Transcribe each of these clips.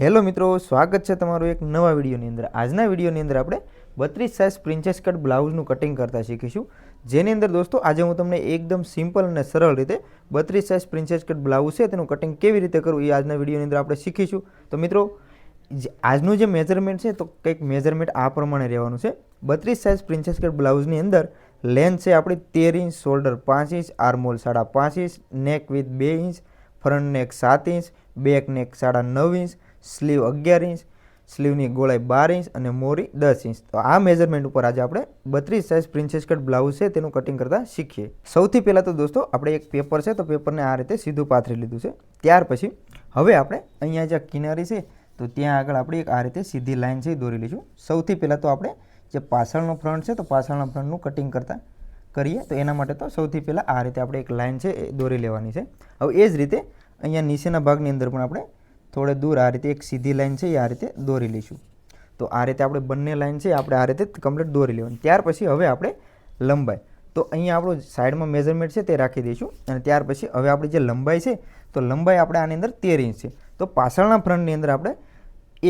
Hello મિત્રો, સ્વાગત છે તમારું એક નવા વિડીયોની અંદર. આજના વિડીયોની અંદર આપણે બત્રીસ સાઇઝ પ્રિન્સેસ કટ બ્લાઉઝનું કટિંગ કરતા શીખીશું. જેની અંદર દોસ્તો, આજે હું તમને એકદમ સિમ્પલ અને સરળ રીતે બત્રીસ સાઇઝ પ્રિન્સેસ કટ બ્લાઉઝ છે તેનું કટિંગ કેવી રીતે કરવું એ આજના વિડીયોની અંદર આપણે શીખીશું. તો મિત્રો આજનું જે મેજરમેન્ટ છે, તો કંઈક મેજરમેન્ટ આ પ્રમાણે રહેવાનું છે. બત્રીસ સાઇઝ પ્રિન્સેસ કટ બ્લાઉઝની અંદર લેન્થ છે આપણી તેર ઇંચ શોલ્ડર પાંચ ઇંચ આર્મોલ સાડા પાંચ ઇંચ નેક વિથ બે ઇંચ ફ્રન્ટ નેક સાત ઇંચ બેક નેક સાડા નવ ઇંચ સ્લીવ અગિયાર ઇંચ, સ્લીવની ગોળાઈ બાર ઇંચ અને મોરી દસ ઇંચ. તો આ મેઝરમેન્ટ ઉપર આજે આપણે બત્રીસ સાઇઝ પ્રિન્સેસ કટ બ્લાઉઝ છે તેનું કટિંગ કરતાં શીખીએ. સૌથી પહેલાં તો દોસ્તો, આપણે એક પેપર છે તો પેપરને આ રીતે સીધું પાથરી લીધું છે. ત્યાર પછી હવે આપણે અહીંયા જે કિનારી છે, તો ત્યાં આગળ આપણે એક આ રીતે સીધી લાઈન છે દોરી લઈશું. સૌથી પહેલાં તો આપણે જે પાછળનો ફ્રન્ટ છે તો પાછળના ફ્રન્ટનું કટિંગ કરતાં કરીએ. તો એના માટે તો સૌથી પહેલાં આ રીતે આપણે એક લાઇન છે એ દોરી લેવાની છે. હવે એ જ રીતે અહીંયા નીચેના ભાગની અંદર પણ આપણે થોડે દૂર આ રીતે એક સીધી લાઈન છે એ આ રીતે દોરી લઈશું. તો આ રીતે આપણે બંને લાઈન છે આપણે આ રીતે કમ્પ્લીટ દોરી લેવાની. ત્યાર પછી હવે આપણે લંબાઈ. તો અહીંયા આપણું સાઈડમાં મેઝરમેન્ટ છે તે રાખી દઈશું અને ત્યાર પછી હવે આપણી જે લંબાઈ છે, તો લંબાઈ આપણે આની અંદર તેર ઇંચ છે. તો પાછળના ફ્રન્ટની અંદર આપણે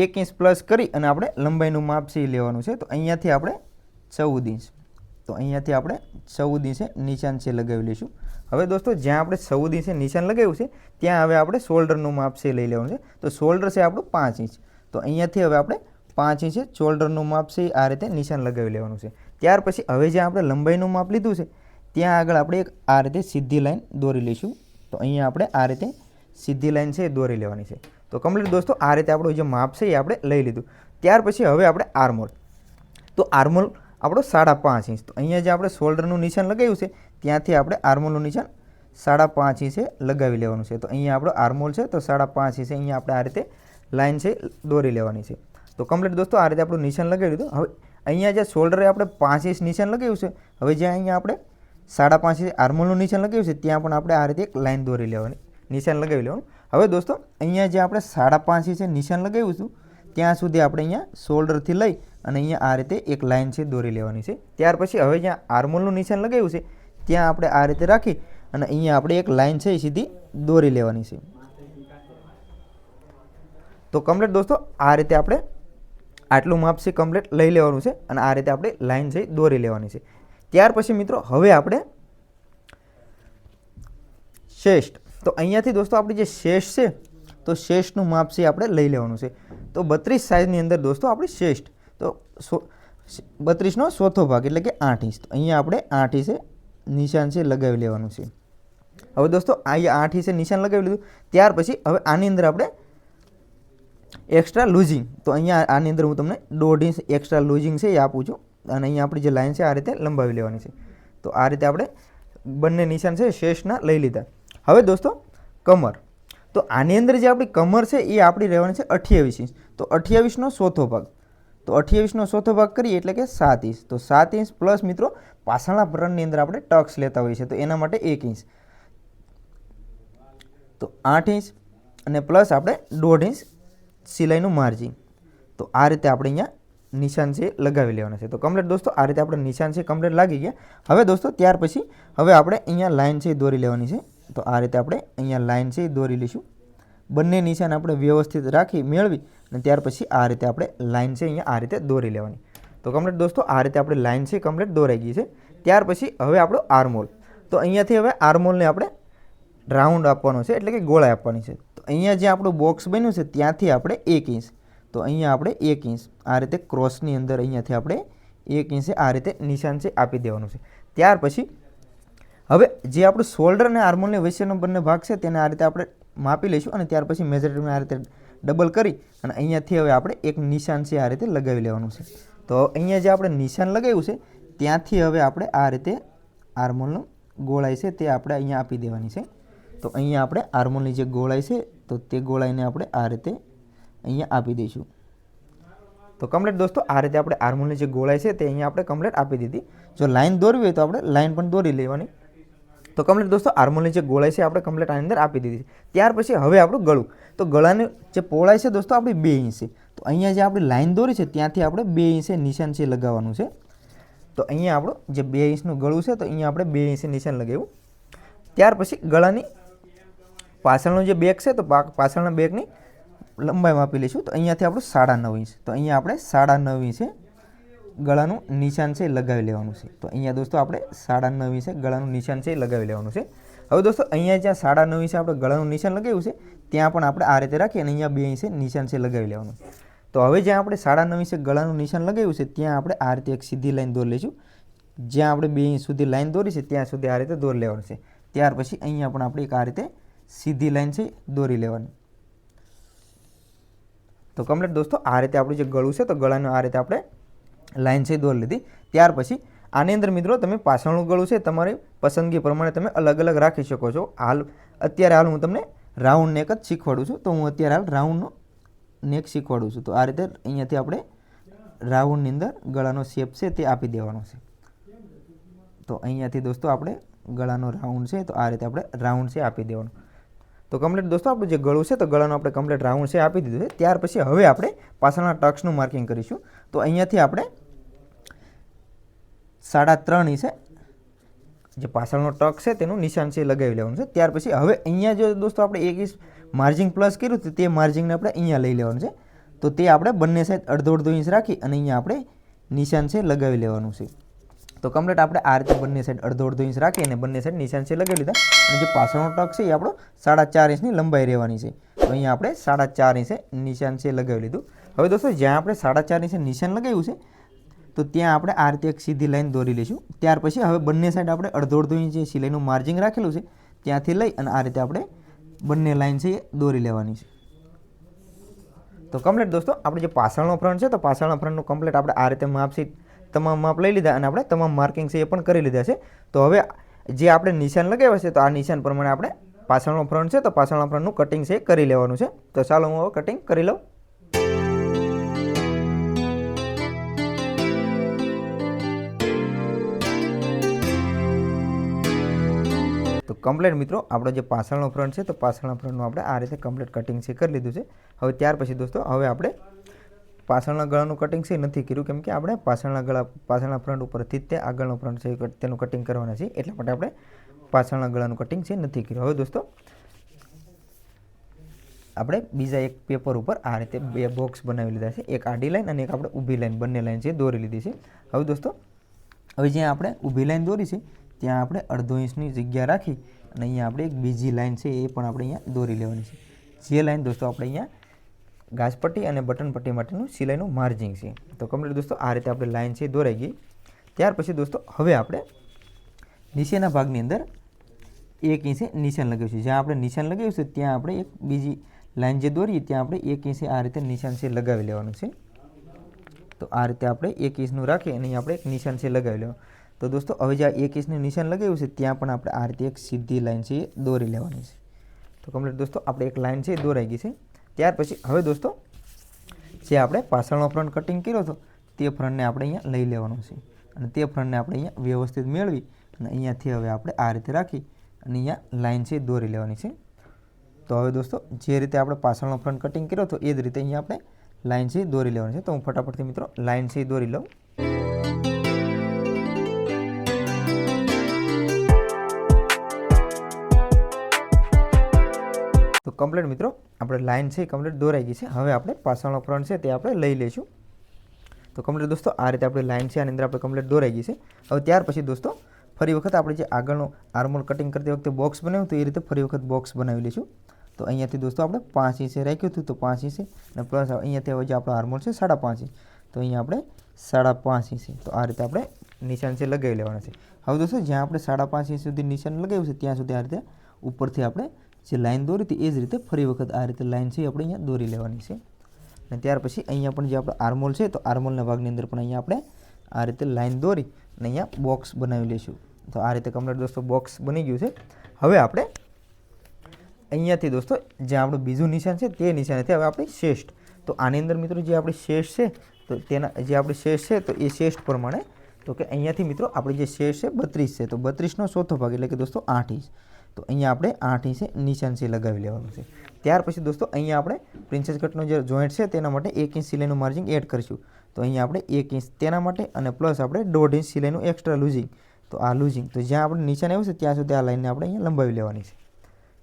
એક ઇંચ પ્લસ કરી અને આપણે લંબાઈનું માપ છે લેવાનું છે. તો અહીંયાથી આપણે ચૌદ ઇંચ. તો અહીંયાથી આપણે ચૌદ ઇંચે નિશાન છે લગાવી લઈશું. હવે દોસ્તો, જ્યાં આપણે સૌદી ઇંચે નિશાન લગાવ્યું છે, ત્યાં હવે આપણે શોલ્ડરનું માપ છે લઈ લેવાનું છે. તો શોલ્ડર છે આપણું પાંચ ઇંચ. તો અહીંયાથી હવે આપણે પાંચ ઇંચે શોલ્ડરનું માપ છે આ રીતે નિશાન લગાવી લેવાનું છે. ત્યાર પછી હવે જ્યાં આપણે લંબાઈનું માપ લીધું છે, ત્યાં આગળ આપણે એક આ રીતે સીધી લાઈન દોરી લઈશું. તો અહીંયા આપણે આ રીતે સીધી લાઈન છે દોરી લેવાની છે. તો કમ્પ્લીટ દોસ્તો, આ રીતે આપણું જે માપ છે એ આપણે લઈ લીધું. ત્યાર પછી હવે આપણે આર્મોલ તો આર્મોલ આપણો સાડા પાંચ ઇંચ. તો અહીંયા જે આપણે શોલ્ડરનું નિશાન લગાવ્યું છે ત્યાંથી આપણે આર્મોલનું નિશાન સાડા પાંચ ઇંચે લગાવી લેવાનું છે. તો અહીંયા આપણો આર્મોલ છે, તો સાડા પાંચ ઇંચે અહીંયા આપણે આ રીતે લાઈન છે, દોરી લેવાની છે. તો કમ્પ્લીટ દોસ્તો, આ રીતે આપણું નિશાન લગાવી દીધું. હવે અહીંયા જે શોલ્ડરે આપણે પાંચ ઇંચ નિશાન લગાવ્યું છે, હવે જ્યાં અહીંયા આપણે સાડા પાંચ ઇંચ આર્મોલનું નિશાન લગાવ્યું છે, ત્યાં પણ આપણે આ રીતે એક લાઈન દોરી લેવાની, નિશાન લગાવી લેવાનું. હવે દોસ્તો, અહીંયા જે આપણે સાડા પાંચ ઇંચે નિશાન લગાવ્યું છું ત્યાં સુધી આપણે અહીંયા શોલ્ડરથી લઈ અને અહીંયા આ રીતે એક લાઈન છે, દોરી લેવાની છે. ત્યાર પછી હવે જ્યાં આર્મોલનું નિશાન લગાવ્યું છે ત્યાં આપણે આ રીતે રાખી અને અહીંયા આપણે એક લાઈન છે એ સીધી દોરી લેવાની છે. તો કમ્પ્લેટ દોસ્તો, આ રીતે આપણે આટલું માપ છે કમ્પ્લેટ લઈ લેવાનું છે અને આ રીતે આપણે લાઈન છે દોરી લેવાની છે. ત્યાર પછી મિત્રો, હવે આપણે શ્રેષ્ઠ તો અહીંયાથી દોસ્તો આપણી જે શેષ છે, તો શેષનું માપ છે આપણે લઈ લેવાનું છે. તો બત્રીસ સાઇઝની અંદર દોસ્તો આપણી શ્રેષ્ઠ તો સો બત્રીસનો ચોથો ભાગ એટલે કે આઠ ઇંચ. તો અહીંયા આપણે આઠ ઇંચે નિશાન છે, લગાવી લેવાનું છે. હવે દોસ્તો અહીંયા આઠ હિસે નિશાન લગાવી લીધું, ત્યાર પછી હવે આની અંદર આપણે એક્સ્ટ્રા લૂઝિંગ તો અહીંયા આની અંદર હું તમને દોઢ ઇંચ એક્સ્ટ્રા લૂઝિંગ છે એ આપું છું. અને અહીંયા આપણી જે લાઈન છે, આ રીતે લંબાવી લેવાની છે. તો આ રીતે આપણે બંને નિશાન છે, શેષના લઈ લીધા. હવે દોસ્તો, કમર. તો આની અંદર જે આપણી કમર છે, એ આપણી રહેવાની છે અઠ્યાવીસ ઇંચ તો અઠ્યાવીસનો ચોથો ભાગ. તો અઠ્યાવીસનો ચોથો ભાગ કરીએ એટલે કે સાત ઇંચ. તો સાત ઇંચ પ્લસ મિત્રો પાછળના ભરણની અંદર આપણે ટક્સ લેતા હોઈએ છીએ. તો એના માટે એક ઇંચ. તો આઠ ઇંચ અને પ્લસ આપણે દોઢ ઇંચ સિલાઈનું માર્જિન. તો આ રીતે આપણે અહીંયા નિશાન છે લગાવી લેવાના છે. તો કમ્પ્લેટ દોસ્તો, આ રીતે આપણે નિશાન છે કમ્પ્લેટ લાગી ગયા. હવે દોસ્તો, ત્યાર પછી હવે આપણે અહીંયા લાઇન છે દોરી લેવાની છે. તો આ રીતે આપણે અહીંયા લાઇન છે દોરી લઈશું. બંને નિશાન આપણે વ્યવસ્થિત રાખી મેળવી અને ત્યાર પછી આ રીતે આપણે લાઈન છે અહીંયા આ રીતે દોરી લેવાની. તો કમ્પ્લીટ દોસ્તો, આ રીતે આપણે લાઈન છે કમ્પ્લીટ દોરાઈ ગઈ છે. ત્યાર પછી હવે આપણો આર્મોલ તો અહીંયાથી હવે આર્મોલને આપણે રાઉન્ડ આપવાનો છે, એટલે કે ગોળાઈ આપવાની છે. તો અહીંયા જે આપણું બોક્સ બન્યું છે, ત્યાંથી આપણે એક ઇંચ તો અહીંયા આપણે એક ઇંચ આ રીતે ક્રોસની અંદર અહીંયાથી આપણે એક ઇંચે આ રીતે નિશાન છે આપી દેવાનું છે. ત્યાર પછી હવે જે આપણું શોલ્ડર અને આર્મોલની વચ્ચેનો બંને ભાગ છે, તેને આ રીતે આપણે માપી લઈશું અને ત્યાર પછી મેજરમેન્ટ આ રીતે ડબલ કરી અને અહીંયાથી હવે આપણે એક નિશાન છે આ રીતે લગાવી લેવાનું છે. તો અહીંયા જે આપણે નિશાન લગાવ્યું છે, ત્યાંથી હવે આપણે આ રીતે આર્મોલનું ગોળાઈ છે તે આપણે અહીંયા આપી દેવાની છે. તો અહીંયા આપણે આર્મોલની જે ગોળાઈ છે, તો તે ગોળાઈને આપણે આ રીતે અહીંયા આપી દઈશું. તો કમ્પ્લેટ દોસ્તો, આ રીતે આપણે આર્મોલની જે ગોળાઈ છે તે અહીંયા આપણે કમ્પ્લેટ આપી દીધી. જો લાઈન દોરવી હોય તો આપણે લાઈન પણ દોરી લેવાની. તો કમ્પ્લીટ દોસ્તો આર્મોલની જે ગોળાઈ છે આપણે કમ્પ્લીટ આની અંદર આપી દીધી ત્યાર પછી હવે આપણું ગળું. તો ગળાની જે પહોળાઈ છે દોસ્તો, આપણી બે ઇંચ. છે તો અહીંયા જે આપણી લાઈન દોરી છે, ત્યાંથી આપણે બે ઇંચે નિશાન છે લગાવવાનું છે. તો અહીંયા આપણું જે બે ઇંચનું ગળું છે, તો અહીંયા આપણે બે ઇંચે નિશાન લગાવ્યું. ત્યાર પછી ગળાની પાછળનો જે બેગ છે, તો પાછળના બેગની લંબાઈ માપી લઈશું. તો અહીંયાથી આપણું સાડા નવ ઇંચ. તો અહીંયા આપણે સાડા નવ ઇંચે ગળાનું નિશાન છે લગાવી લેવાનું છે. તો અહીંયા દોસ્તો આપણે સાડા નવ ઇંચે ગળાનું નિશાન છે લગાવી લેવાનું છે. હવે દોસ્તો અહીંયા જ્યાં સાડા નવ ઇંચે આપણે ગળાનું નિશાન લગાવ્યું છે, ત્યાં પણ આપણે આ રીતે રાખીએ અને અહીંયા બે ઇંચે નિશાન છે લગાવી લેવાનું. તો હવે જ્યાં આપણે સાડા નવ ઇંચે ગળાનું નિશાન લગાવ્યું છે, ત્યાં આપણે આ રીતે એક સીધી લાઈન દોરી લઈશું. જ્યાં આપણે બે ઇંચ સુધી લાઈન દોરી છે, ત્યાં સુધી આ રીતે દોરી લેવાનું છે. ત્યાર પછી અહીંયા પણ આપણે એક આ રીતે સીધી લાઈન છે દોરી લેવાની. તો કમ્પ્લીટ દોસ્તો આ રીતે આપણું જે ગળું છે, તો ગળાનું આ રીતે આપણે લાઈન છે દોર દોરી લીધી. ત્યાર પછી આની અંદર મિત્રો તમે પાછળનું ગળું છે તમારી પસંદગી પ્રમાણે તમે અલગ અલગ રાખી શકો છો. હાલ, અત્યારે હાલ હું તમને રાઉન્ડ નેક જ શીખવાડું છું. તો હું અત્યારે હાલ રાઉન્ડનો નેક શીખવાડું છું. તો આ રીતે અહીંયાથી આપણે રાઉન્ડની અંદર ગળાનો શેપ છે તે આપી દેવાનો છે. તો અહીંયાથી દોસ્તો આપણે ગળાનો રાઉન્ડ છે તો આ રીતે આપણે રાઉન્ડ છે આપી દેવાનો. તો કમ્પ્લીટ દોસ્તો આપણું જે ગળું છે તો ગળાનું આપણે કમ્પ્લીટ રાઉન્ડ છે આપી દીધું છે. ત્યાર પછી હવે આપણે પાછળના ટક્સનું માર્કિંગ કરીશું. તો અહીંયાથી આપણે સાડા ત્રણ ઇંચે જે પાછળનો ટક છે તેનું નિશાન છે લગાવી લેવાનું છે. ત્યાર પછી હવે અહીંયા જો દોસ્તો આપણે એક ઇંચ માર્જિંગ પ્લસ કર્યું તો તે માર્જિંગને આપણે અહીંયા લઈ લેવાનું છે. તો તે આપણે બંને સાઈડ અડધો અડધો ઇંચ રાખી અને અહીંયા આપણે નિશાન છે લગાવી લેવાનું છે. તો કમ્પ્લીટ આપણે આ રીતે બંને સાઈડ અડધો અડધો ઇંચ રાખી અને બંને સાઈડ નિશાન છે લગાવી લીધા. અને જે પાછળનો ટક છે એ આપણો સાડા ચાર ઇંચની લંબાઈ રહેવાની છે. તો અહીંયા આપણે સાડા ચાર ઇંચે નિશાન છે લગાવી લીધું. હવે દોસ્તો જ્યાં આપણે સાડા ચાર ઇંચે નિશાન લગાવ્યું છે તો ત્યાં આપણે આ રીતે એક સીધી લાઈન દોરી લઈશું. ત્યાર પછી હવે બંને સાઈડ આપણે અડધો અડધો ઇંચ જે સિલાઈનું માર્જિંગ રાખેલું છે, ત્યાંથી લઈ અને આ રીતે આપણે બંને લાઈન છે એ દોરી લેવાની છે. તો કમ્પ્લીટ દોસ્તો, આપણે જે પાછળનો ફ્રન્ટ છે, તો પાછળના ફ્રન્ટનું કમ્પ્લીટ આપણે આ રીતે માપશીટ તમામ માપ લઈ લીધા અને આપણે તમામ માર્કિંગ છે એ પણ કરી લીધા છે. તો હવે જે આપણે નિશાન લગાવ્યા છે, તો આ નિશાન પ્રમાણે આપણે પાછળનો ફ્રન્ટ છે, તો પાછળના ફ્રન્ટનું કટિંગ છે એ કરી લેવાનું છે. તો ચાલો હું હવે કટિંગ કરી લઉં. કમ્પ્લીટ મિત્રો, આપણો જે પાછળનો ફ્રન્ટ છે, તો પાછળના ફ્રન્ટનું આપણે આ રીતે કમ્પ્લેટ કટિંગ છે, કરી લીધું છે. હવે ત્યાર પછી દોસ્તો, હવે આપણે પાછળના ગળાનું કટિંગ છે, નથી કર્યું. કેમ કે આપણે પાછળના ગળા, પાછળના ફ્રન્ટ ઉપરથી તે આગળનો ફ્રન્ટ છે તેનું કટિંગ કરવાના છે. એટલા માટે આપણે પાછળના ગળાનું કટિંગ છે, નથી કર્યું. હવે દોસ્તો, આપણે બીજા એક પેપર ઉપર આ રીતે બે બોક્સ બનાવી લીધા છે. એક આડી લાઈન અને એક આપણે ઊભી લાઈન બંને લાઈન છે, દોરી લીધી છે. હવે દોસ્તો, હવે જ્યાં આપણે ઊભી લાઈન દોરી છે ત્યાં આપણે અડધો ઇંચની જગ્યા રાખી અને અહીંયા આપણે એક બીજી લાઈન છે એ પણ આપણે અહીંયા દોરી લેવાની છે. જે લાઈન દોસ્તો આપણે અહીંયા ઘાસપટ્ટી અને બટન પટ્ટી માટેનું સિલાઈનું માર્જિંગ છે. તો કમ્પ્લીટ દોસ્તો આ રીતે આપણે લાઈન છે દોરાઈ ગઈ. ત્યાર પછી દોસ્તો હવે આપણે નીચેના ભાગની અંદર એક ઇંચે નિશાન લગાવ્યું છે જ્યાં આપણે નિશાન લગાવ્યું છે ત્યાં આપણે એક બીજી લાઈન જે દોરીએ ત્યાં આપણે એક ઇંચે આ રીતે નિશાન છે લગાવી લેવાનું છે. તો આ રીતે આપણે એક ઇંચનું રાખી અને અહીં આપણે એક નિશાન છે લગાવી લેવાનું. તો દોસ્તો, હવે જ્યાં એક ઇંચનું નિશાન લગાવ્યું છે, ત્યાં પણ આપણે આ રીતે એક સીધી લાઇન છે એ દોરી લેવાની છે. તો કમ્પ્લીટ દોસ્તો, આપણે એક લાઇન છે એ દોરાઈ ગઈ છે. ત્યાર પછી હવે દોસ્તો, જે આપણે પાછળનો ફ્રન્ટ કટિંગ કર્યો હતો, તે ફ્રન્ટને આપણે અહીંયા લઈ લેવાનો છે. અને તે ફ્રન્ટને આપણે અહીંયા વ્યવસ્થિત મેળવી અને અહીંયાથી હવે આપણે આ રીતે રાખી અને અહીંયા લાઇન છે દોરી લેવાની છે. તો હવે દોસ્તો, જે રીતે આપણે પાછળનો ફ્રન્ટ કટિંગ કર્યો હતો, એ જ રીતે અહીંયા આપણે લાઇન છે દોરી લેવાની છે. તો હું ફટાફટથી મિત્રો લાઇન છે દોરી લઉં. કમ્પ્લીટ મિત્રો, આપણે લાઇન છે એ કમ્પ્લીટ દોરાઈ ગઈ છે. હવે આપણે પાછળનો ફ્રન્ટ છે તે આપણે લઈ લઈશું. તો કમ્પ્લીટ દોસ્તો, આ રીતે આપણી લાઇન છે, આની અંદર આપણે કમ્પ્લીટ દોરાઈ ગઈ છે. હવે ત્યાર પછી દોસ્તો, ફરી વખત આપણે જે આગળનું આર્મોલ કટિંગ કરતી વખતે બોક્સ બનાવ્યું હતું, એ રીતે ફરી વખત બોક્સ બનાવી લઈશું. તો અહીંયાથી દોસ્તો આપણે પાંચ ઇંચે રાખ્યું હતું, તો પાંચ ઇંચે. અને પ્લસ અહીંયાથી હવે જે આપણો આર્મોલ છે, સાડા પાંચ ઇંચ. તો અહીંયા આપણે સાડા પાંચ ઇંચે. તો આ રીતે આપણે નિશાન છે લગાવી લેવાના છે. હવે દોસ્તો, જ્યાં આપણે સાડા પાંચ ઇંચ સુધી નિશાન લગાવ્યું છે, ત્યાં સુધી આ રીતે ઉપરથી આપણે જે લાઈન દોરી હતી, એ જ રીતે ફરી વખત આ રીતે લાઈન છે આપણે અહીંયા દોરી લેવાની છે. અને ત્યાર પછી અહીંયા પણ જે આપણે આર્મોલ છે, તો આર્મોલના ભાગની અંદર પણ અહીંયા આપણે આ રીતે લાઈન દોરી અને અહીંયા બોક્સ બનાવી લઈશું. તો આ રીતે કમ્પ્લીટ દોસ્તો બોક્સ બની ગયું છે. હવે આપણે અહીંયાથી દોસ્તો જ્યાં આપણું બીજું નિશાન છે, તે નિશાનેથી હવે આપણી શ્રેષ્ઠ તો આની અંદર મિત્રો જે આપણી શેષ છે, તો તેના જે આપણી શેષ છે, તો એ શ્રેષ્ઠ પ્રમાણે, તો કે અહીંયાથી મિત્રો આપણી જે શેષ છે, બત્રીસ છે. તો બત્રીસનો ચોથો ભાગ, એટલે કે દોસ્તો આઠ ઇંચ. તો અહીંયા આપણે આઠ ઇંચે છે લગાવી લેવાનું છે. ત્યાર પછી દોસ્તો, અહીંયા આપણે પ્રિન્સેસ કટનો જે જોઈન્ટ છે તેના માટે એક ઇંચ સિલાઈનું માર્જિંગ એડ કરીશું. તો અહીંયા આપણે એક ઇંચ તેના માટે અને પ્લસ આપણે દોઢ ઇંચ સિલાઈનું એક્સ્ટ્રા લૂઝિંગ. તો આ લૂઝિંગ, તો જ્યાં આપણે નીચાને આવ્યું છે ત્યાં સુધી આ લાઈનને આપણે અહીંયા લંબાવી લેવાની છે.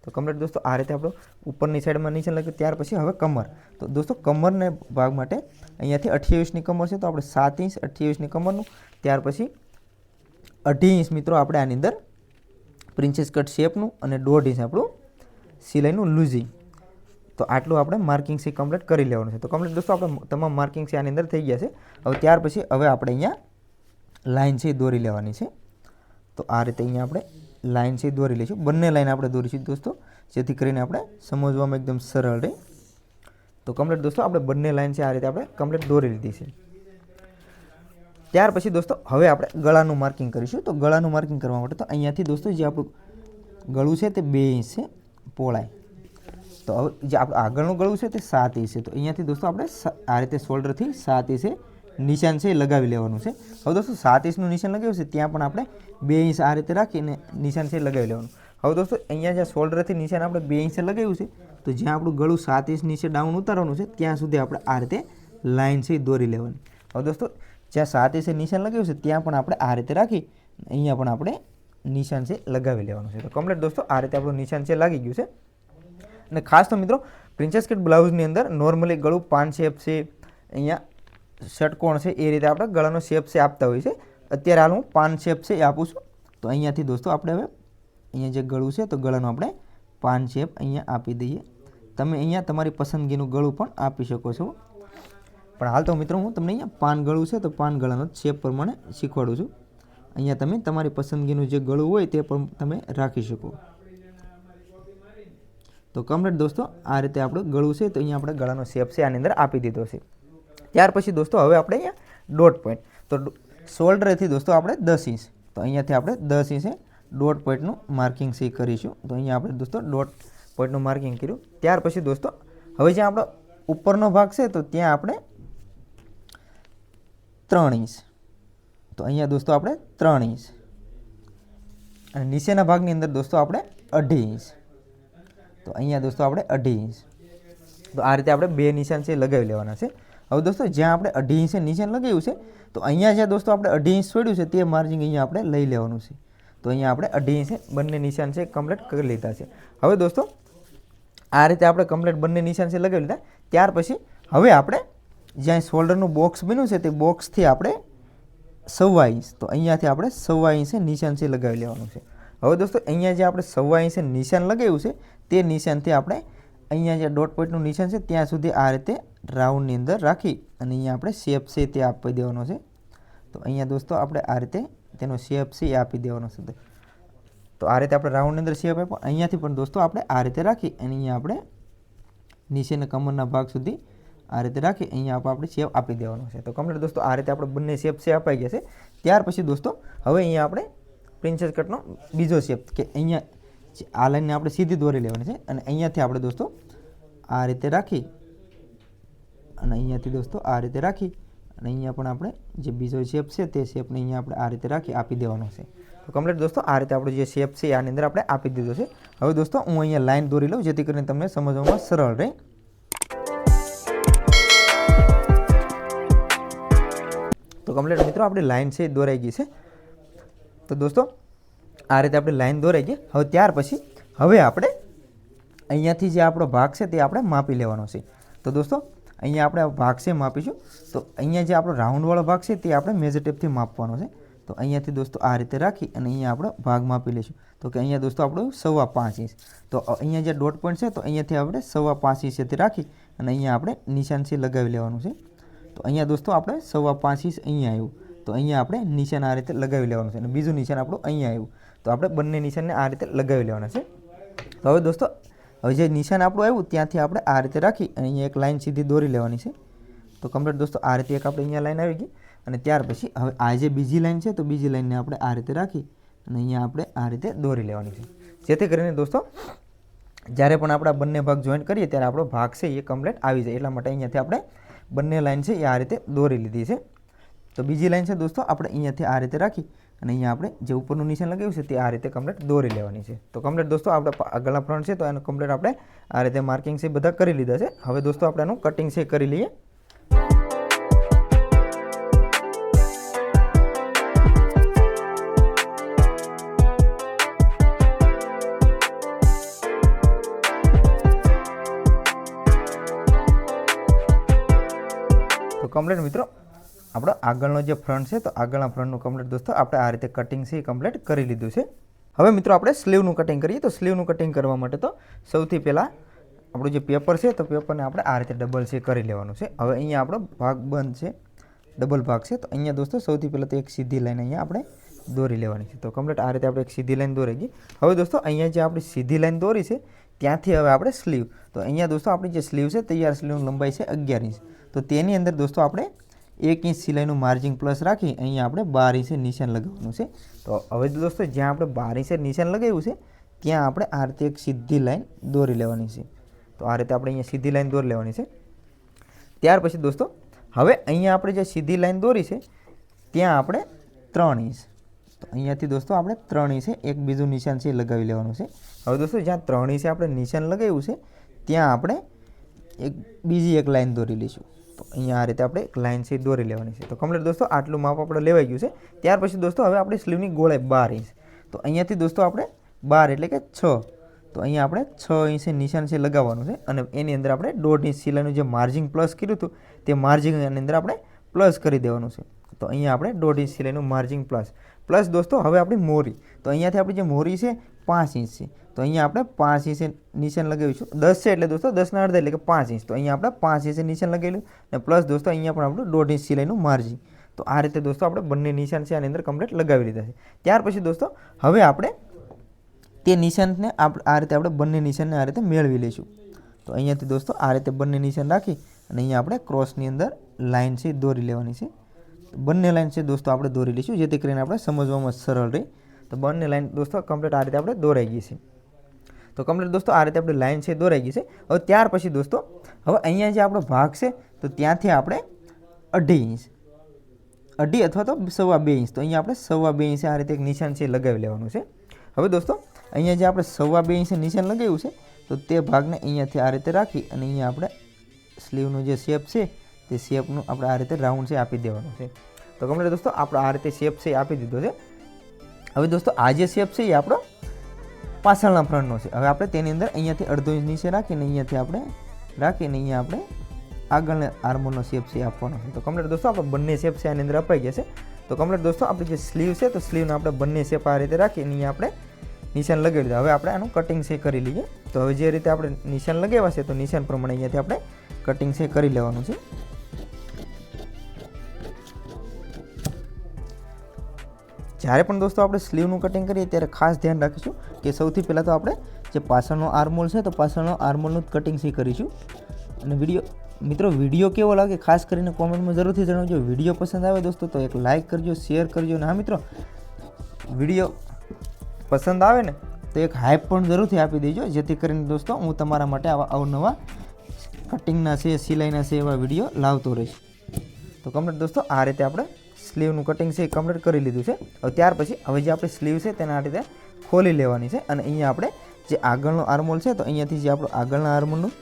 તો કમ્પ્લીટ દોસ્તો, આ રીતે આપણો ઉપરની સાઈડમાં નીચે લખ્યું ત્યાર પછી હવે કમર. તો દોસ્તો, કમરને ભાગ માટે અહીંયાથી અઠ્યાવીસની કમર છે, તો આપણે સાત ઇંચ અઠ્યાવીસની કમરનું. ત્યાર પછી અઢી ઇંચ મિત્રો આપણે આની અંદર પ્રિન્સેસ કટ શેપનું અને દોઢ ઇંચ આપણું સિલાઈનું લૂઝિંગ. તો આટલું આપણે માર્કિંગ છે કમ્પ્લીટ કરી લેવાનું છે. તો કમ્પ્લીટ દોસ્તો, આપણે તમામ માર્કિંગ છે આની અંદર થઈ ગયા છે. હવે ત્યાર પછી હવે આપણે અહીંયા લાઇન છે દોરી લેવાની છે. તો આ રીતે અહીંયા આપણે લાઇન છે દોરી લઈશું. બંને લાઇન આપણે દોરીશું દોસ્તો, જેથી કરીને આપણે સમજવામાં એકદમ સરળ રહે. તો કમ્પ્લીટ દોસ્તો, આપણે બંને લાઇન છે આ રીતે આપણે કમ્પ્લીટ દોરી લીધી છે. ત્યાર પછી દોસ્તો, હવે આપણે ગળાનું માર્કિંગ કરીશું. તો ગળાનું માર્કિંગ કરવા માટે તો અહીંયાથી દોસ્તો જે આપણું ગળું છે તે બે ઇંચ છે પોળાય તો હવે જે આપણું આગળનું ગળું છે તે સાત ઇંચ. છે તો અહીંયાથી દોસ્તો આપણે આ રીતે શોલ્ડરથી સાત ઇંચે નિશાન છે લગાવી લેવાનું છે. હવે દોસ્તો સાત ઇંચનું નિશાન લગાવ્યું છે, ત્યાં પણ આપણે બે ઇંચ આ રીતે રાખીને નિશાન છે લગાવી લેવાનું. હવે દોસ્તો અહીંયા જ્યાં શોલ્ડરથી નિશાન આપણે બે ઇંચે લગાવ્યું છે, તો જ્યાં આપણું ગળું સાત ઇંચ નીચે ડાઉન ઉતારવાનું છે, ત્યાં સુધી આપણે આ રીતે લાઇન છે દોરી લેવાની. હવે દોસ્તો જ્યાં સાત ઇંચે નિશાન લગાવ્યું છે, ત્યાં પણ આપણે આ રીતે રાખી, અહીંયા પણ આપણે નિશાન છે, લગાવી લેવાનું છે. તો કમ્પ્લીટ દોસ્તો, આ રીતે આપણું નિશાન છે, લાગી ગયું છે. અને ખાસ તો મિત્રો પ્રિન્સેસ કટ બ્લાઉઝની અંદર નોર્મલી ગળું પાન શેપ છે, અહીંયા ષટકોણ છે, એ રીતે આપણે ગળાનો શેપ છે, આપતા હોય છે અત્યારે હાલ હું પાન શેપ છે, એ આપું છું. તો અહીંયાથી દોસ્તો આપણે હવે, અહીંયા જે ગળું છે, તો ગળાનું આપણે પાન શેપ અહીંયા આપી દઈએ. તમે અહીંયા તમારી પસંદગીનું ગળું પણ આપી શકો છો. પણ હાલ તો મિત્રો હું તમને અહીંયા પાન ગળું છે, તો પાન ગળાનો શેપ પ્રમાણે શીખવાડું છું. અહીંયા તમે તમારી પસંદગીનું જે ગળું હોય તે પણ તમે રાખી શકો. તો કમ્પ્લીટ દોસ્તો, આ રીતે આપણું ગળું છે, તો અહીંયા આપણે ગળાનો શેપ છે, આની અંદર આપી દીધો છે. ત્યાર પછી દોસ્તો, હવે આપણે અહીંયા ડોટ પોઈન્ટ, તો શોલ્ડરથી દોસ્તો આપણે દસ ઇંચ, તો અહીંયાથી આપણે દસ ઇંચે ડોટ પોઈન્ટનું માર્કિંગ સી કરીશું. તો અહીંયા આપણે દોસ્તો ડોટ પોઈન્ટનું માર્કિંગ કર્યું. ત્યાર પછી દોસ્તો, હવે જ્યાં આપણો ઉપરનો ભાગ છે, તો ત્યાં આપણે ત્રણ ઇંચ. તો અહીંયા દોસ્તો આપણે ત્રણ ઇંચ. અને નીચેના ભાગની અંદર દોસ્તો આપણે અઢી ઇંચ. તો અહીંયા દોસ્તો આપણે અઢી ઇંચ. તો આ રીતે આપણે બે નિશાન છે લગાવી લેવાના છે. હવે દોસ્તો જ્યાં આપણે અઢી ઇંચે નિશાન લગાવ્યું છે, તો અહીંયા જ્યાં દોસ્તો આપણે અઢી ઇંચ છોડ્યું છે, તે માર્જિંગ અહીંયા આપણે લઈ લેવાનું છે. તો અહીંયા આપણે અઢી ઇંચે બંને નિશાન છે કમ્પ્લીટ કરી લીધા છે. હવે દોસ્તો, આ રીતે આપણે કમ્પ્લીટ બંને નિશાન છે લગાવી લીધા. ત્યાર પછી હવે આપણે જ્યાં શોલ્ડરનું બોક્સ બન્યું છે તે બોક્સથી આપણે સવા ઇંચ, તો અહીંયાથી આપણે સવા ઇંચે નિશાન છે લગાવી લેવાનું છે. હવે દોસ્તો, અહીંયા જે આપણે સવા ઇંચે નિશાન લગાવ્યું છે, તે નિશાનથી આપણે અહીંયા જે ડોટ પોઈન્ટનું નિશાન છે, ત્યાં સુધી આ રીતે રાઉન્ડની અંદર રાખી અને અહીંયા આપણે શેપ છે તે આપી દેવાનો છે. તો અહીંયા દોસ્તો, આપણે આ રીતે તેનો શેપ છે આપી દેવાનો છે. તો આ રીતે આપણે રાઉન્ડની અંદર શેપ આપ્યો. અહીંયાથી પણ દોસ્તો, આપણે આ રીતે રાખી અને અહીંયા આપણે નીચેના કમરના ભાગ સુધી આ રીતે રાખી, અહીંયા આપણે શેપ આપી દેવાનો છે. તો કમ્પ્લીટ દોસ્તો, આ રીતે આપણે બંને શેપ છે, અપાઈ ગયા છે. ત્યાર પછી દોસ્તો, હવે અહીંયા આપણે પ્રિન્સેસ કટનો બીજો શેપ કે અહીંયા આ લાઈનને આપણે સીધી દોરી લેવાની છે. અને અહીંયાથી આપણે દોસ્તો, આ રીતે રાખી, અને અહીંયાથી દોસ્તો આ રીતે રાખી, અને અહીંયા પણ આપણે જે બીજો શેપ છે, તે શેપને અહીંયા આપણે આ રીતે રાખી આપી દેવાનો છે. તો કમ્પ્લીટ દોસ્તો, આ રીતે આપણો જે શેપ છે આની અંદર આપણે આપી દીધો છે. હવે દોસ્તો, હું અહીંયા લાઈન દોરી લઉં, જેથી કરીને તમને સમજવામાં સરળ રહે. કમ્પ્લીટ મિત્રો, આપણી લાઈન છે દોરાઈ ગઈ છે. તો દોસ્તો, આ રીતે આપણી લાઈન દોરાઈ ગઈ. હવે ત્યાર પછી, હવે આપણે અહીંયાથી જે આપણો ભાગ છે તે આપણે માપી લેવાનો છે. તો દોસ્તો, અહીંયા આપણે ભાગ છે માપીશું. તો અહીંયા જે આપણો રાઉન્ડવાળો ભાગ છે તે આપણે મેજર ટેપથી માપવાનો છે. તો અહીંયાથી દોસ્તો આ રીતે રાખી અને અહીંયા આપણે ભાગ માપી લઈશું તો કે અહીંયા દોસ્તો આપણું સવા પાંચ ઇંચ. તો અહીંયા જે ડોટ પોઈન્ટ છે, તો અહીંયાથી આપણે સવા પાંચ ઇંચેથી રાખી અને અહીંયા આપણે નિશાન છે લગાવી લેવાનું છે. તો અહીંયા દોસ્તો આપણે સવા પાંચ ઇંચ અહીંયા આવ્યું. તો અહીંયા આપણે નિશાન આ રીતે લગાવી લેવાનું છે અને બીજું નિશાન આપણું અહીંયા આવ્યું. તો આપણે બંને નિશાનને આ રીતે લગાવી લેવાના છે. તો હવે દોસ્તો, હવે જે નિશાન આપણું આવ્યું ત્યાંથી આપણે આ રીતે રાખી અને અહીંયા એક લાઈન સીધી દોરી લેવાની છે. તો કમ્પ્લીટ દોસ્તો, આ રીતે એક આપણે અહીંયા લાઈન આવી ગઈ અને ત્યાર પછી હવે આ જે બીજી લાઈન છે તો બીજી લાઈનને આપણે આ રીતે રાખી અને અહીંયા આપણે આ રીતે દોરી લેવાની છે. જેથી કરીને દોસ્તો, જ્યારે પણ આપણે બંને ભાગ જોઈન્ટ કરીએ ત્યારે આપણો ભાગ છે એ કમ્પ્લીટ આવી જાય. એટલા માટે અહીંયાથી આપણે બંને લાઇન છે એ આ રીતે દોરી લીધી છે. તો બીજી લાઈન છે દોસ્તો, આપણે અહીંયાથી આ રીતે રાખી અને અહીંયા આપણે જે ઉપરનું નિશાન લગાવ્યું છે તે આ રીતે કમ્પ્લેટ દોરી લેવાની છે. તો કમ્પ્લેટ દોસ્તો, આપણે આગળના ફ્રન્ટ છે તો એનું કમ્પ્લેટ આપણે આ રીતે માર્કિંગ છે બધા કરી લીધા છે. હવે દોસ્તો, આપણે એનું કટિંગ છે કરી લઈએ. કમ્પ્લીટ મિત્રો. આપણો આગળનો જે ફ્રન્ટ છે, તો આગળના ફ્રન્ટનું કમ્પ્લીટ દોસ્તો, આપણે આ રીતે કટિંગ છે એ કમ્પ્લીટ કરી લીધું છે. હવે મિત્રો આપણે સ્લીવનું કટિંગ કરીએ. તો સ્લીવનું કટિંગ કરવા માટે તો સૌથી પહેલાં આપણું જે પેપર છે, તો પેપરને આપણે આ રીતે ડબલ છે કરી લેવાનું છે. હવે અહીંયા આપણો ભાગ બંધ છે ડબલ ભાગ છે. તો અહીંયા દોસ્તો સૌથી પહેલાં તો એક સીધી લાઈન અહીંયા આપણે દોરી લેવાની છે. તો કમ્પ્લીટ આ રીતે આપણે એક સીધી લાઈન દોરી ગઈ. હવે દોસ્તો અહીંયા જે આપણી સીધી લાઈન દોરી છે, ત્યાંથી હવે આપણે સ્લીવ તો અહીંયા દોસ્તો આપણી જે સ્લીવ છે, તૈયાર સ્લીવની લંબાઈ છે અગિયાર ઇંચ. તો તેની અંદર દોસ્તો આપણે એક ઇંચ સિલાઈનું માર્જિંગ પ્લસ રાખી અહીંયા આપણે બાર ઇંચે નિશાન લગાવવાનું છે. તો હવે દોસ્તો જ્યાં આપણે બાર ઇંચે નિશાન લગાવ્યું છે, ત્યાં આપણે આ રીતે એક સીધી લાઈન દોરી લેવાની છે. તો આ રીતે આપણે અહીંયા સીધી લાઈન દોરી લેવાની છે. ત્યાર પછી દોસ્તો હવે અહીંયા આપણે જે સીધી લાઈન દોરી છે, ત્યાં આપણે ત્રણ ઇંચ. તો અહીંયાથી દોસ્તો આપણે ત્રણ ઇંચે એક બીજું નિશાન છે લગાવી લેવાનું છે. હવે દોસ્તો જ્યાં ત્રણ ઇંચે આપણે નિશાન લગાવ્યું છે, ત્યાં આપણે એક બીજી એક લાઈન દોરી લઈશું. અહીંયા આ રીતે આપણે એક લાઈન છે દોરી લેવાની છે. તો કમ્પ્લીટ દોસ્તો, આટલું માપ આપણે લેવાઈ ગયું છે. ત્યાર પછી દોસ્તો, હવે આપણે સ્લીવની ગોળાઈ બાર ઇંચ. તો અહીંયાથી દોસ્તો આપણે બાર એટલે કે છ. તો અહીંયા આપણે છ ઇંચે નિશાન છે લગાવવાનું છે અને એની અંદર આપણે દોઢ ઇંચ સિલાઈનું જે માર્જિંગ પ્લસ કર્યું હતું, તે માર્જિંગની અંદર આપણે પ્લસ કરી દેવાનું છે. તો અહીંયા આપણે દોઢ ઇંચ સિલાઈનું માર્જિંગ પ્લસ. પ્લસ દોસ્તો, હવે આપણી મોરી તો અહીંયાથી આપણી જે મોરી છે, પાંચ ઇંચ છે. તો અહીંયા આપણે પાંચ ઇંચ નિશાન લગાવીશું. દસ છે એટલે દોસ્તો દસના અડધા એટલે કે પાંચ ઇંચ. તો અહીંયા આપણે પાંચ ઇંચે નિશાન લગાવેલું અને પ્લસ દોસ્તો અહીંયા પણ આપણું દોઢ ઇંચ સિલાઈનું માર્જિન. તો આ રીતે દોસ્તો આપણે બંને નિશાન છે આની અંદર કમ્પ્લીટ લગાવી લીધા છે. ત્યાર પછી દોસ્તો હવે આપણે તે નિશાનને આ રીતે આપણે બંને નિશાનને આ રીતે મેળવી લઈશું. તો અહીંયાથી દોસ્તો આ રીતે બંને નિશાન રાખી અને અહીંયા આપણે ક્રોસની અંદર લાઇન છે દોરી લેવાની છે. બંને લાઇન છે દોસ્તો આપણે દોરી લઈશું, જેથી કરીને આપણે સમજવામાં સરળ રહે. તો બંને લાઇન દોસ્તો કમ્પ્લીટ આ રીતે આપણે દોરાઈ ગઈ છે. તો કમ્પ્લીટ દોસ્તો, આ રીતે આપણી લાઇન છે દોરાઈ ગઈ છે. હવે ત્યાર પછી દોસ્તો, હવે અહીંયા જે આપણો ભાગ છે, તો ત્યાંથી આપણે અઢી ઇંચ. અઢી અથવા તો સવા બે ઇંચ. તો અહીંયા આપણે સવા બે ઇંચે આ રીતે એક નિશાન છે લગાવી લેવાનું છે. હવે દોસ્તો, અહીંયા જે આપણે સવા બે ઇંચે નિશાન લગાવ્યું છે, તો તે ભાગને અહીંયાથી આ રીતે રાખી અને અહીંયા આપણે સ્લીવનો જે શેપ છે, તે શેપનું આપણે આ રીતે રાઉન્ડ છે આપી દેવાનું છે. તો કમ્પ્લીટ દોસ્તો, આપણે આ રીતે શેપ છે આપી દીધો છે. હવે દોસ્તો, આ જે શેપ છે એ આપણો પાછળના ફ્રન્ટનો છે. હવે આપણે તેની અંદર અહીંયાથી અડધો ઇંચ નીચે રાખીને અહીંયાથી આપણે રાખીને અહીંયા આપણે આગળને આર્મોનો શેપ છે આપવાનો છે. તો કમ્પ્લીટ દોસ્તો, આપણે બંને શેપ છે આની અંદર અપાઈ છે. તો કમ્પ્લીટ દોસ્તો, આપણી જે સ્લીવ છે, તો સ્લીવને આપણે બંને શેપ આ રીતે રાખીને અહીંયા આપણે નિશાન લગાવી દીધા. હવે આપણે આનું કટિંગ છે કરી લઈએ. તો હવે જે રીતે આપણે નિશાન લગાવ્યા છે, તો નિશાન પ્રમાણે અહીંયાથી આપણે કટિંગ છે કરી લેવાનું છે. જ્યારે પણ દોસ્તો આપણે સ્લીવનું કટિંગ કરીએ ત્યારે ખાસ ધ્યાન રાખીશું કે સૌથી પહેલાં તો આપણે જે પાછળનો આર્મોલ છે તો પાછળનો આર્મોલનું જ કટિંગ સી કરીશું. અને વીડિયો મિત્રો વીડિયો કેવો લાગે ખાસ કરીને કોમેન્ટમાં જરૂરથી જણાવજો. વીડિયો પસંદ આવે દોસ્તો તો એક લાઇક કરજો શેર કરજો. અને હા, મિત્રો વીડિયો પસંદ આવે ને તો એક હાઈપ પણ જરૂરથી આપી દેજો. જેથી કરીને દોસ્તો હું તમારા માટે આવા અવનવા કટિંગના છે, સિલાઈના છે એવા વીડિયો લાવતો રહીશ. તો કમ્પ્લીટ દોસ્તો, આ રીતે આપણે સ્લીવનું કટિંગ છે એ કમ્પ્લીટ કરી લીધું છે. હવે ત્યાર પછી હવે જે આપણી સ્લીવ છે તેના રીતે ખોલી લેવાની છે અને અહીંયા આપણે જે આગળનો આર્મોલ છે તો અહીંયાથી જે આપણું આગળના આર્મોલનું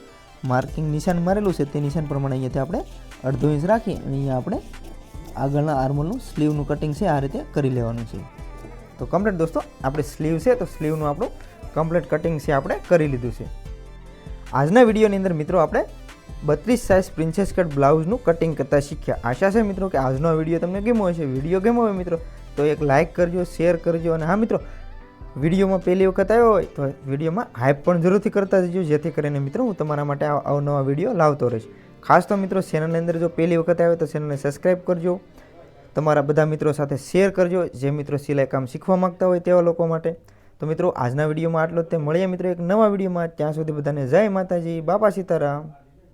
માર્કિંગ નિશાન મારેલું છે તે નિશાન પ્રમાણે અહીંયાથી આપણે અડધો ઇંચ રાખી અને અહીંયા આપણે આગળના આર્મોલનું સ્લીવનું કટિંગ છે આ રીતે કરી લેવાનું છે. તો કમ્પ્લીટ દોસ્તો, આપણે સ્લીવ છે તો સ્લીવનું આપણું કમ્પ્લીટ કટિંગ છે આપણે કરી લીધું છે. આજના વિડીયોની અંદર મિત્રો આપણે બત્રીસ સાઇઝ પ્રિન્સેસ કટ બ્લાઉઝનું કટિંગ કરતાં શીખ્યા. આશા છે મિત્રો કે આજનો વીડિયો તમને ગમ્યો હશે. વીડિયો ગમ્યો હોય મિત્રો, તો એક લાઇક કરજો શેર કરજો અને હા મિત્રો વિડીયોમાં પહેલી વખત આવ્યો હોય, તો વિડીયોમાં હાઈપ પણ જરૂરથી કરતા જજો, જેથી કરીને મિત્રો હું તમારા માટે અવનવા વીડિયો લાવતો રહીશ. ખાસ તો મિત્રો ચેનલની અંદર જો પહેલી વખત આવે તો ચેનલને સબસ્ક્રાઈબ કરજો. તમારા બધા મિત્રો સાથે શેર કરજો, જે મિત્રો સિલાઈ કામ શીખવા માગતા હોય તેવા લોકો માટે. તો મિત્રો, આજના વિડીયોમાં આટલો જ તે. મળીએ મિત્રો એક નવા વિડીયોમાં ત્યાં સુધી બધાને જય માતાજી, બાપા સીતારામ.